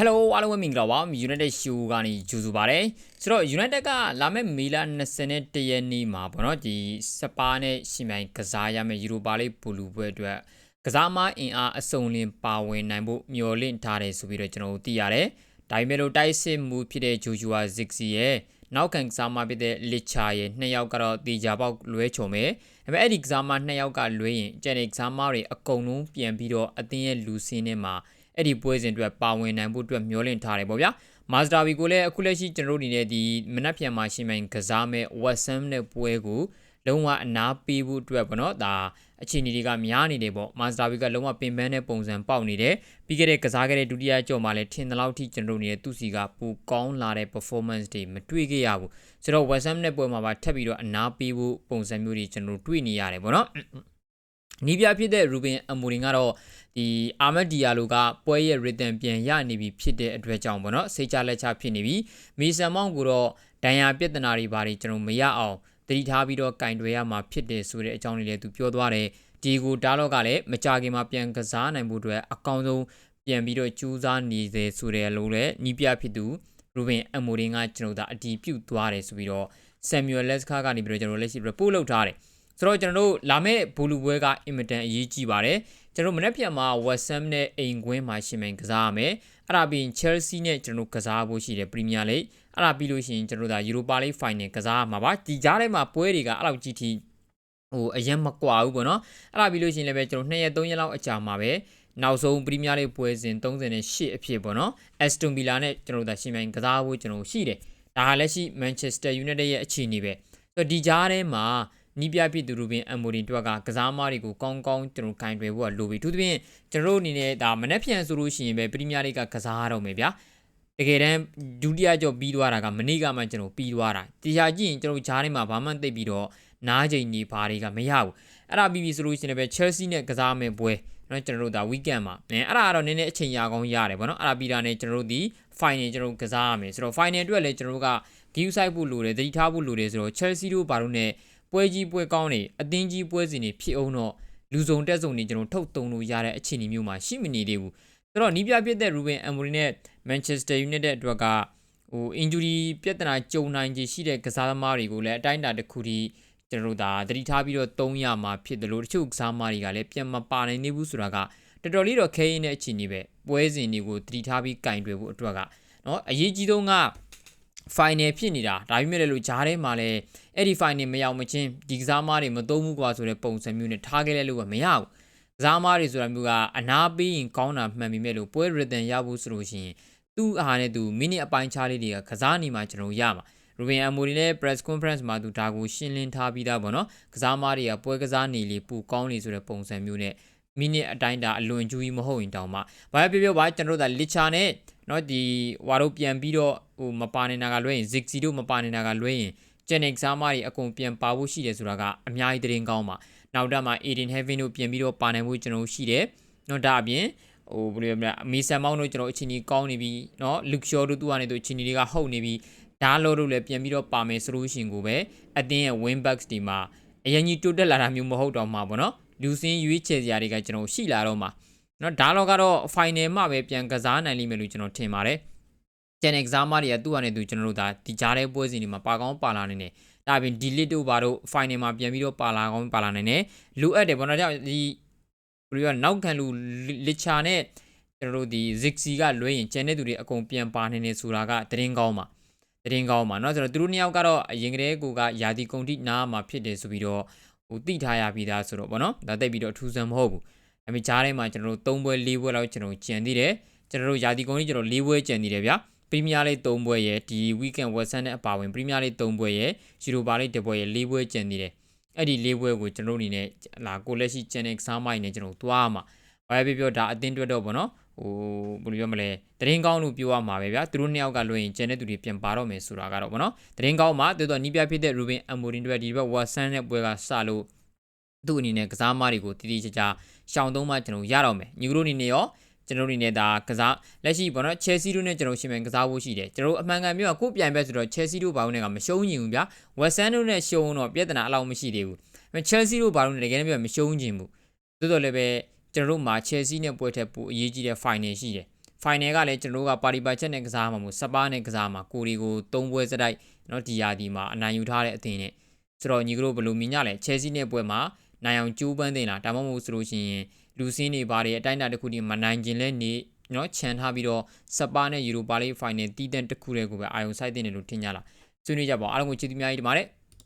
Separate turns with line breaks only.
Hello အားလုံးပဲမင်္ဂလာပါ United Show ကနေကြိုဆိုပါရစေဆိုတော့ United ကလာမယ့်မေလ21ရက်နေ့မှာပေါ့နော်ဒီစပါနဲ့ရှင်မိုင်ကစားရမယ့်ယူရိုပါလိဘူလူပွဲအတွက်ကစားမအင်အားအစုံလင်ပါဝင်နိုင်ဖို့မျှော်လင့်ထားတယ်ဆိုပြီးတော့ကျွန်တော်တို့သိရတယ်ဒါပေမဲ့လို့တိုက်စစ်မှုဖြစ်တဲ့ဂျိုဂျူအာဇစ်စီရဲ့နောက်ခံကစားမဖြစ်တဲ့လစ်ချာရဲ့နှစ်ယောက်ကတော့တီဂျာပေါက်လွဲချုံမယ်ဒါပေမဲ့အဲ့ဒီကစားမနှစ်ယောက်ကလွဲရင်ကျန်တဲ့ကစားမတွေအကုန်လုံးပြန်ပြီးတော့အသင်းရဲ့လူစင်းထဲမှာ အဲ့ဒီပွဲစဉ်အတွက်ပါဝင်နိုင်ဖို့အတွက်မျှော်လင့်ထားတယ်ပေါ့ဗျာမာစတာဗီကိုလည်းအခုလက်ရှိကျွန်တော်တို့အနေနဲ့ဒီမနက်ဖြန်မှာရှင်မိုင်ကစားမဲ့ဝက်ဆမ်နဲ့ပွဲကိုလုံးဝအနာပေးဖို့အတွက်ပေါ့နော်ဒါအခြေအနေတွေကများနေတယ်ပေါ့မာစတာဗီကလုံးဝပင်ပန်းတဲ့ပုံစံပေါက်နေတယ်ပြီးခဲ့တဲ့ကစားခဲ့တဲ့ဒုတိယကြော်မှာလည်းထင်သလောက်ထိကျွန်တော်တို့နေတဲ့သူစီကပူကောင်းလာတဲ့ performance တွေမတွေ့ခဲ့ရဘူးဆိုတော့ West Ham နဲ့ပွဲမှာပါထပ်ပြီးတော့အနာပေးဖို့ပုံစံမျိုးတွေကျွန်တော်တို့တွေ့နေရတယ်ပေါ့နော် နီးပြဖြစ်တဲ့ Ruben Amorim ကတော့ဒီအာမက်ဒီယာလိုကပွဲရဲ့ rhythm ပြန်ရနေပြီဖြစ်တဲ့အတွက်ကြောင့်ပေါ့နော်စိတ်ချလက်ချဖြစ်နေပြီမီဆန်မောင်ကတော့ဒဏ်ရာပြဿနာတွေဘာတွေကျွန်တော်မရအောင်တတိထားပြီးတော့ကင်တွေရမှာဖြစ်တယ်ဆိုတဲ့အကြောင်းလေးလည်းသူပြောသွားတယ်ဒီကိုဒါတော့ကလည်းမကြခင်မှာပြန်ကစားနိုင်ဖို့အတွက်အကောင်းဆုံးပြန်ပြီးတော့ကြိုးစားနေသေးဆိုတဲ့လို့လည်းညီပြဖြစ်သူရူဘင်အမိုရင်ကကျွန်တော်တို့အတီးပြုတ်သွားတယ်ဆိုပြီးတော့ဆမ်မြူယ်လက်စခါကနေပြီးတော့ကျွန်တော်လက်ရှိ report လုပ်ထားတယ် ဆိုတော့ကျွန်တော်တို့လာမယ့်ဘူလူပွဲကအင်မတန်အရေးကြီးပါတယ်ကျွန်တော်မနေ့ပြန်မှာ West Ham နဲ့အိမ်ကွင်းမှာရှင်မင်ကစားရမယ်အဲ့ဒါပြီး Chelsea နဲ့ကျွန်တော်ကစားဖို့ရှိတယ် Premier League အဲ့ဒါပြီးလို့ရှိရင်ကျွန်တော်တို့ဒါ Europa League Final ကစားရမှာပါဒီကြားထဲမှာပွဲတွေကအဲ့လောက်ကြီးထိဟိုအရင်မကွာဘူးပေါ့နော်အဲ့ဒါပြီးလို့ရှိရင်လည်းပဲကျွန်တော်2ရက်3ရက်လောက်အကြာမှာပဲနောက်ဆုံးပရီးမီးယားလိပွဲစဉ်38အဖြစ်ပေါ့နော်အက်စတွန်ဗီလာနဲ့ကျွန်တော်တို့ဒါရှင်မြိုင်ကစားဖို့ကျွန်တော်ရှိတယ်ဒါကလည်းရှိမန်ချက်စတာယူနိုက်တက်ရဲ့အခြေအနေပဲဆိုတော့ဒီကြားထဲမှာ နီးပြဖြစ်သူရူဘင်အမိုရီတွက်ကကစားမတွေကိုကောင်းကောင်းကျွန်တော်ကင်တွယ်ဖို့ကလိုပြီသူသဖြင့်ကျွန်တော်တို့အနေနဲ့ဒါမနှက်ဖြန်ဆိုလို့ရှိရင်ပဲပရီးမီးယားလိကကစားရတော့မယ်ဗျာတကယ်တမ်းဒုတိယကြော့ပြီးသွားတာကမနေ့ကမှကျွန်တော်ပြီးသွားတာတရားကြည့်ရင်ကျွန်တော်ဂျားထဲမှာဘာမှသိပ်ပြီးတော့နားချိန်ကြီးဘာတွေကမရဘူးအဲ့ဒါပြီးပြီဆိုလို့ရှိရင်ပဲ Chelsea နဲ့ကစားမယ်ပွဲနော်ကျွန်တော်တို့ဒါ weekend မှာအဲအဲ့ဒါကတော့နည်းနည်းအချိန်ရကောင်းရတယ်ဗောနော်အဲ့ဒါပြီးတာနဲ့ကျွန်တော်တို့ဒီ final ကျွန်တော်တို့ကစားရမယ်ဆိုတော့ final အတွက်လည်းကျွန်တော်တို့က give side ဖို့လိုတယ်တတိထားဖို့လိုတယ်ဆိုတော့ Chelsea တို့ဘာလို့ ਨੇ ပွဲကြီးပွဲကောင်းတွေအသင်းကြီးပွဲစဉ်တွေဖြစ်အောင်တော့လူစုံတက်စုံတွေကျွန်တော်ထုတ်တုံလို့ရတဲ့အခြေအနေမျိုးမှာရှိမနေသေးဘူးဆိုတော့နီးပြပြတဲ့ရူဘင်အမ်မိုရီနဲ့ Manchester United အတွက်ကဟို injury ပြဿနာကြုံနိုင်ခြေရှိတဲ့ကစားသမားတွေကိုလည်းအတိုင်းအတာတစ်ခုထိကျွန်တော်တို့ဒါသတိထားပြီးတော့သုံးရမှာဖြစ်တယ်လို့တချို့ကစားသမားတွေကလည်းပြန်မပါနိုင်သေးဘူးဆိုတာကတော်တော်လေးတော့ခဲရင်းတဲ့အခြေအနေပဲပွဲစဉ်တွေကိုသတိထားပြီးကင်တွယ်ဖို့အတွက်ကနော်အရေးကြီးဆုံးက final ဖြစ်နေတာဒါပေမဲ့လည်းလို့ဂျားထဲမှာလည်းအဲ့ဒီ final မရောက်မချင်းဒီကစားမားတွေမသုံးဘူးကွာဆိုတဲ့ပုံစံမျိုးနဲ့ထားခဲ့လဲလို့ကမရဘူးကစားမားတွေဆိုတာမျိုးကအနာပေးရင်ကောင်းတာမှန်ပြီမဲ့လို့ပွဲ rhythm ရဖို့ဆိုလို့ရှိရင်သူ့အားနဲ့သူမိနစ်အပိုင်းခြားလေးတွေကကစားနေမှကျွန်တော်ရမှာရူဘင်အမိုရီနဲ့ press conference မှာသူဒါကိုရှင်းလင်းထားပြီးသားပေါ့နော်ကစားမားတွေကပွဲကစားနေလေပူကောင်းနေဆိုတဲ့ပုံစံမျိုးနဲ့မိနစ်အတိုင်းတာအလွန်ကျူးကြီးမဟုတ်ရင်တောင်မှဘာပဲပြောပြောပါကျွန်တော်တို့ကလစ်ချာနဲ့ เนาะဒီဝါတို့ပြန်ပြီးတော့ဟိုမပါနေတာကလွဲရင် Zixi တို့မပါနေတာကလွဲရင်ကျန်တဲ့ exam တွေအကုန်ပြန်ပါဖို့ရှိတယ်ဆိုတာကအများကြီးသတင်းကောင်းပါနောက်တော့မှ Aiden Heaven တို့ပြန်ပြီးတော့ပါနိုင်ဖို့ကျွန်တော်ရှိတယ်เนาะဒါအပြင်ဟိုဘယ်လိုပြောမလဲအမီဆန်မောင်းတို့ကျွန်တော်အချင်းကြီးကောင်းနေပြီเนาะ Luke Shaw တို့သူကနေတို့အချင်းကြီးတွေကဟုတ်နေပြီဒါလို့တို့လည်းပြန်ပြီးတော့ပါမယ်ဆိုလို့ရှိရင်ကိုပဲအတင်းရဲ့ win backs ဒီမှာအရင်ကြီးတိုးတက်လာတာမျိုးမဟုတ်တော့မှာပေါ့နော်လူစင်းရွေးချယ်စရာတွေကကျွန်တော်ရှိလာတော့မှာ နော်ဒါတော့ကတော့ final မှပဲပြန်ကစားနိုင်လိမ့်မယ်လို့ကျွန်တော်ထင်ပါတယ်ကျန် exam တွေကသူ့အနေနဲ့သူကျွန်တော်တို့ဒါဒီကြားတဲ့ပွဲစဉ်တွေမှာပါကောင်းပါလာနေတယ်ဒါပြင် delete တို့ဘာတို့ final မှာပြန်ပြီးတော့ပါလာကောင်းပါလာနိုင်တယ်လိုအပ်တယ်ဘောနော်ကြောင့်ဒီဘယ်လိုကနောက်ခံလူ litcha နဲ့ကျွန်တော်တို့ဒီ zixi ကလွဲရင်ကျန်တဲ့သူတွေအကုန်ပြန်ပါနေနေဆိုတာကသတင်းကောင်းပါသတင်းကောင်းပါเนาะဆိုတော့သူတို့နှစ်ယောက်ကတော့အရင်ကတည်းကယာတီကုန်တိနားမှာဖြစ်တယ်ဆိုပြီးတော့ဟိုတိထားရပြီးသားဆိုတော့ဗောနော်ဒါတိတ်ပြီးတော့ထူးဆန်းမဟုတ်ဘူး အမေကြားထဲမှာကျွန်တော်တို့၃ပွဲ၄ပွဲလောက်ကျွန်တော်ကြံသေးတယ်ကျွန်တော်တို့ယာတီကုန်တိကျွန်တော်၄ပွဲကြံသေးတယ်ဗျာပရီးမီးယားလိ3ပွဲရဲ့ဒီ weekend ဝက်ဆန်နဲ့အပါဝင်ပရီးမီးယားလိ3ပွဲရဲ့ယူရိုပါလိ1ပွဲရဲ့4ပွဲကျန်နေတယ်အဲ့ဒီ4ပွဲကိုကျွန်တော်တို့အနေနဲ့လာကိုလက်ရှိ channel ကစားမိုင်းနဲ့ကျွန်တော်သွားမှာဘာပဲပြောဒါအတင်းတွက်တော့ဗောနော်ဟိုဘယ်လိုပြောမလဲတရင်ကောင်းလို့ပြောရမှာပဲဗျာသူတို့နှစ်ယောက်ကလွှင့်ရင်ကျန်တဲ့သူတွေပြန်ပါတော့မယ်ဆိုတာကတော့ဗောနော်တရင်ကောင်းမှာတော်တော်နီးပြဖြစ်တဲ့ Ruben Amorim တွေဒီဘက်ဝါဆန်တဲ့ပွဲကစလို့သူ့အနေနဲ့ကစားမတွေကိုတည်တည်ချာချာ ရှောင်းသုံးမှကျွန်တော်ရတော့မယ်ညူရိုအနေနဲ့ရောကျွန်တော်တို့အနေနဲ့ဒါကစားလက်ရှိဘောနော် Chelsea တို့နဲ့ကျွန်တော်ရှင်မြန်ကစားဖို့ရှိတယ်ကျွန်တော်တို့အမှန်ကန်ပြောကိုပြိုင်ပဲဆိုတော့ Chelsea တို့ဘာလို့နဲ့ကမရှုံးညင်ဘူးဗျာ West Ham တို့နဲ့ရှုံးတော့ပြဿနာအလောက်မရှိသေးဘူး Chelsea တို့ဘာလို့နဲ့တကယ်လည်းမရှုံးညင်ဘူးသို့တော်လည်းပဲကျွန်တော်တို့မှာ Chelsea နဲ့ပွဲထက်ပိုအရေးကြီးတဲ့ final ရှိတယ် final ကလည်းကျွန်တော်တို့ကပါတီပါချက်နဲ့ကစားမှာမို့စပါးနဲ့ကစားမှာကိုရီကို၃ပွဲစတိုက်နော်ဒီယာဒီမှာအနိုင်ယူထားတဲ့အသင်းနဲ့ဆိုတော့ညီကတို့ဘယ်လိုမြင်ကြလဲ Chelsea နဲ့ပွဲမှာ နိုင်အောင်ကြိုးပမ်းသင့်လားဒါမှမဟုတ်ဆိုလို့ရှိရင်လူစင်းတွေဘာတွေအတိုင်းအတာတစ်ခုတည်းမနိုင်ခြင်းလဲနေနော်ခြံထားပြီးတော့စပါးနဲ့ယူရိုပါလိဖိုင်နယ်တည်တံ့တစ်ခုတည်းကိုပဲအာရုံစိုက်တင်တယ်လို့ထင်ကြလားဆွေးနွေးကြပါအောင်အားလုံးကိုကျေးဇူးများကြီးတင်ပါတယ်